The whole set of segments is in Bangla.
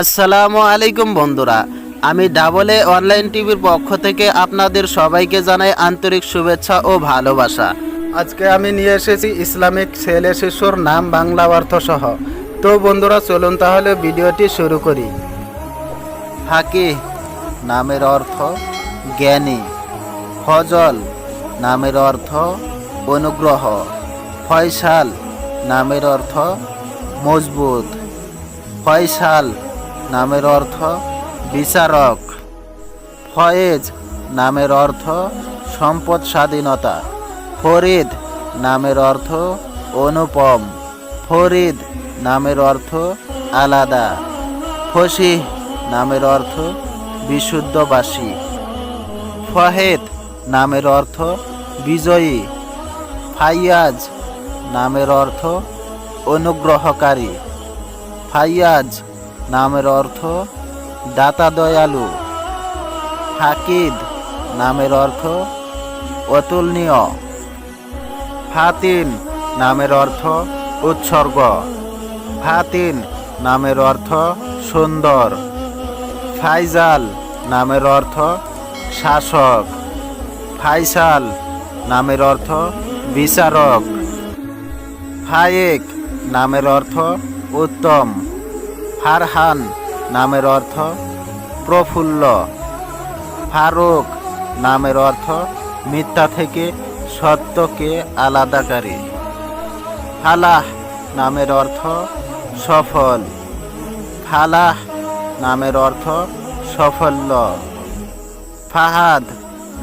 আসসালামু আলাইকুম বন্ধুরা, আমি ডাবল অনলাইন টিভির পক্ষ থেকে আপনাদের সবাইকে জানাই আন্তরিক শুভেচ্ছা ও ভালোবাসা। আজকে আমি নিয়ে এসেছি ইসলামিক ছেলে শিশুর নাম বাংলা অর্থ সহ। তো বন্ধুরা, চলুন তাহলে ভিডিওটি শুরু করি। ফাঁকি, নামের অর্থ জ্ঞানী। ফজল, নামের অর্থ অনুগ্রহ। ফয়সাল, নামের অর্থ মজবুত। ফয়সাল নামের অর্থ বিচারক। ফয়েজ, নামের অর্থ সম্পদ স্বাধীনতা। ফরিদ, নামের অর্থ অনুপম। ফরিদ, নামের অর্থ আলাদা। ফসিহ, নামের অর্থ বিশুদ্ধবাসী। ফহেদ, নামের অর্থ বিজয়ী। ফাইয়াজ, নামের অর্থ অনুগ্রহকারী। ফাইয়াজ নামের অর্থ দাতা দয়ালু। ফাকিদ নামের অর্থ অতুলনীয়। ফাতিন নামের অর্থ উৎসর্গ। ফাতিন নামের অর্থ সুন্দর। ফাইজাল নামের অর্থ শাসক। ফাইসাল নামের অর্থ বিচারক। ফায়েক নামের অর্থ উত্তম। ফারহান নামের অর্থ প্রফুল্ল। ফারুক নামের অর্থ মিথ্যা থেকে সত্যকে আলাদাকারী। ফালাহ নামের অর্থ সফল। ফালাহ নামের অর্থ সাফল্য। ফাহাদ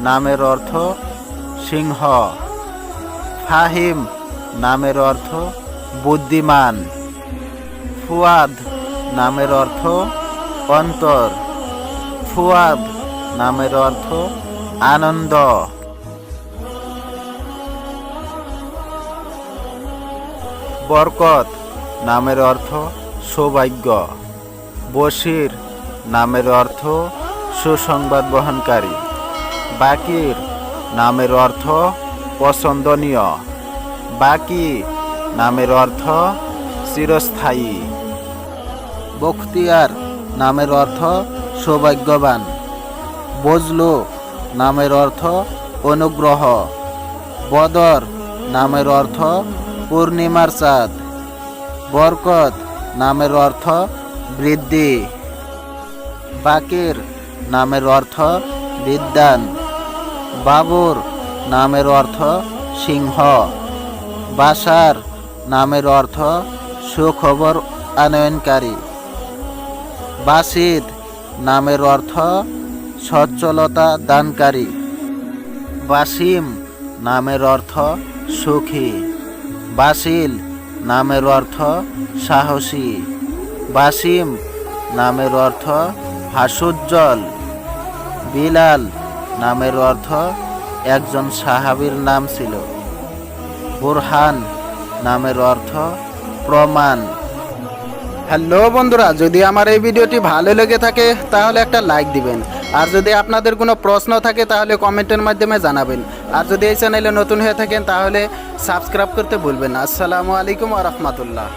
নামের অর্থ সিংহ। ফাহিম নামের অর্থ বুদ্ধিমান। ফুয়াদ নামের অর্থ অন্তর। ফুয়াদ নামের অর্থ আনন্দ। বরকত নামের অর্থ সৌভাগ্য। বশির নামের অর্থ সুসংবাদ বহনকারী। বাকির নামের অর্থ পছন্দনীয়। বাকি নামের অর্থ চিরস্থায়ী। বখতিয়ার নামের অর্থ সৌভাগ্যবান। বজলু নামের অর্থ অনুগ্রহ। বদর নামের অর্থ পূর্ণিমার চাঁদ। বরকত নামের অর্থ বৃদ্ধি। বাকির নামের অর্থ বিদ্যান। বাবুর নামের অর্থ সিংহ। বাসার নামের অর্থ সুখবর আনয়নকারী। বাসিদ নামের অর্থ সচ্ছলতা দানকারী। বাসিম নামের অর্থ সুখী। বাসিল নামের অর্থ সাহসী। বাসিম নামের অর্থ হাসুজ্জ্বল বিলাল নামের অর্থ একজন সাহাবীর নাম ছিল। বুরহান নামের অর্থ প্রমাণ। হ্যালো বন্ধুরা, যদি আমার এই ভিডিওটি ভালো লেগে থাকে, তাহলে একটা লাইক দিবেন। আর যদি আপনাদের কোনো প্রশ্ন থাকে, তাহলে কমেন্টের মাধ্যমে জানাবেন। আর যদি এই চ্যানেলে নতুন হয়ে থাকেন, তাহলে সাবস্ক্রাইব করতে ভুলবেন আসসালামু আলাইকুম আ রহমতুল্লাহ।